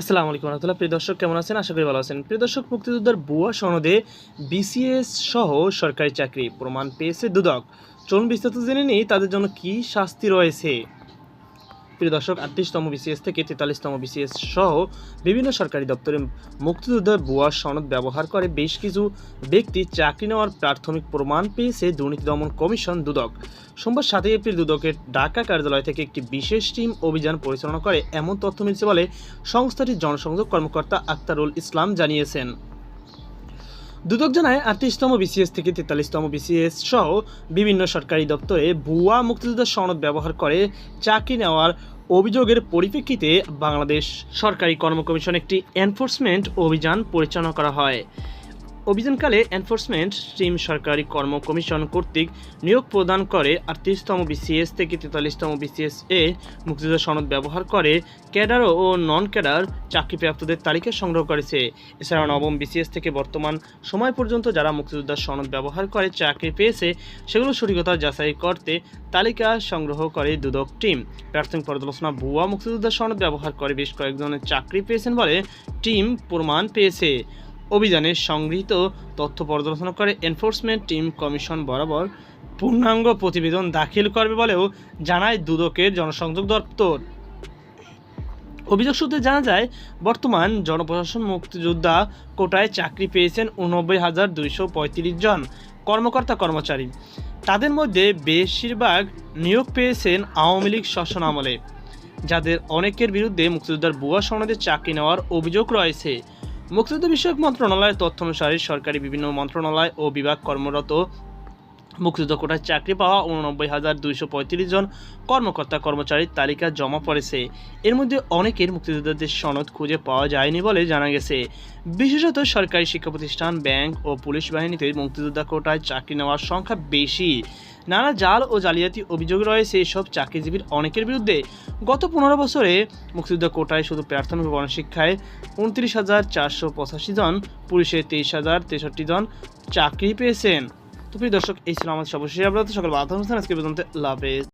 আসসালামু আলাইকুম রহমতুল্লাহ। প্রিয় দর্শক, কেমন আছেন? আশা করি ভালো আছেন। প্রিয় দর্শক, মুক্তিযোদ্ধার বুয়া সনদে বিসিএস সহ সরকারি চাকরি প্রমাণ পেয়েছে দুদক। চলুন বিস্তারিত জেনে নিই তাদের জন্য কি শাস্তি রয়েছে। প্রিয় দর্শক, আটত্রিশতম বিসিএস থেকে তেতাল্লিশতম বিসিএস সহ বিভিন্ন সরকারি দপ্তরে মুক্তিযোদ্ধার বুয়া সনদ ব্যবহার করে বেশ কিছু ব্যক্তি চাকরি নেওয়ার প্রাথমিক প্রমাণ পেয়েছে দুর্নীতি দমন কমিশন দুদক। সোমবার সাতই এপ্রিল দুদকের ঢাকা কার্যালয় থেকে একটি বিশেষ টিম অভিযান পরিচালনা করে এমন তথ্য মিলছে বলে সংস্থাটির জনসংযোগ কর্মকর্তা আক্তারুল ইসলাম জানিয়েছেন। দুদক জানায় আটত্রিশতম বিসিএস থেকে তেতাল্লিশতম বিসিএস সহ বিভিন্ন সরকারি দপ্তরে ভুয়া মুক্তিযোদ্ধা সনদ ব্যবহার করে চাকরি নেওয়ার অভিযোগের পরিপ্রেক্ষিতে বাংলাদেশ সরকারি কর্ম কমিশন একটি এনফোর্সমেন্ট অভিযান পরিচালনা করা হয়। অভিযানকালে এনফোর্সমেন্ট টিম সরকারি কর্ম কমিশন কর্তৃক নিয়োগ প্রদান করে আটত্রিশতম বিসিএস থেকে তেতাল্লিশতম বিসিএস এ মুক্তিযোদ্ধা সনদ ব্যবহার করে ক্যাডার ও নন ক্যাডার চাকরিপ্রাপ্তদের তালিকা সংগ্রহ করেছে। এছাড়াও নবম বিসিএস থেকে বর্তমান সময় পর্যন্ত যারা মুক্তিযোদ্ধার সনদ ব্যবহার করে চাকরি পেয়েছে, সেগুলো সঠিকতা যাচাই করতে তালিকা সংগ্রহ করে দুদক টিম। প্রাথমিক পর্যালোচনা, ভুয়া মুক্তিযোদ্ধার সনদ ব্যবহার করে বেশ কয়েকজনের চাকরি পেয়েছেন বলে টিম প্রমাণ পেয়েছে। অভিযানে সংগৃহীত তথ্য পর্যালোচনা করে এনফোর্সমেন্ট টিম কমিশন বরাবর পূর্ণাঙ্গ প্রতিবেদন দাখিল করবে বলেও জানায় দুদকের জনসংযোগ দপ্তর। অভিযোগ সূত্রে জানা যায়, বর্তমান জনপ্রশাসন মুক্তিযোদ্ধা কোটায় চাকরি পেয়েছেন উনব্বই হাজার দুইশো জন কর্মকর্তা কর্মচারী। তাদের মধ্যে বেশিরভাগ নিয়োগ পেয়েছেন আওয়ামী লীগ শাসন আমলে। যাদের অনেকের বিরুদ্ধে মুক্তিযোদ্ধার বুয়া সনদে চাকরি নেওয়ার অভিযোগ রয়েছে। মুক্তিযুদ্ধ বিষয়ক মন্ত্রণালয়ের তথ্য অনুসারে সরকারি বিভিন্ন মন্ত্রণালয় ও বিভাগ কর্মরত মুক্তিযুদ্ধ কোটায় চাকরি পাওয়া উননব্বই হাজার দুইশো পঁয়ত্রিশ জন কর্মকর্তা কর্মচারীর তালিকা জমা পড়েছে। এর মধ্যে অনেকের মুক্তিযোদ্ধাদের সনদ খুঁজে পাওয়া যায়নি বলে জানা গেছে। বিশেষত সরকারি শিক্ষা প্রতিষ্ঠান ব্যাংক ও পুলিশ বাহিনীতে মুক্তিযোদ্ধা কোটায় চাকরি নেওয়ার সংখ্যা বেশি। নানা জাল ও জালিয়াতি অভিযোগ রয়েছে এসব চাকরিজীবীর অনেকের বিরুদ্ধে। গত পনেরো বছরে মুক্তিযুদ্ধ কোটায় শুধু প্রাথমিক গণশিক্ষায় উনত্রিশ হাজার চারশো পঁচাশি জন, পুলিশে তেইশ হাজার তেষট্টি জন চাকরি পেয়েছেন। তো প্রিয় দর্শক, এই ছিল আমাদের সর্বশেষ আপনাদের সকল বাধা অনুষ্ঠান আজকে পর্যন্ত লাভ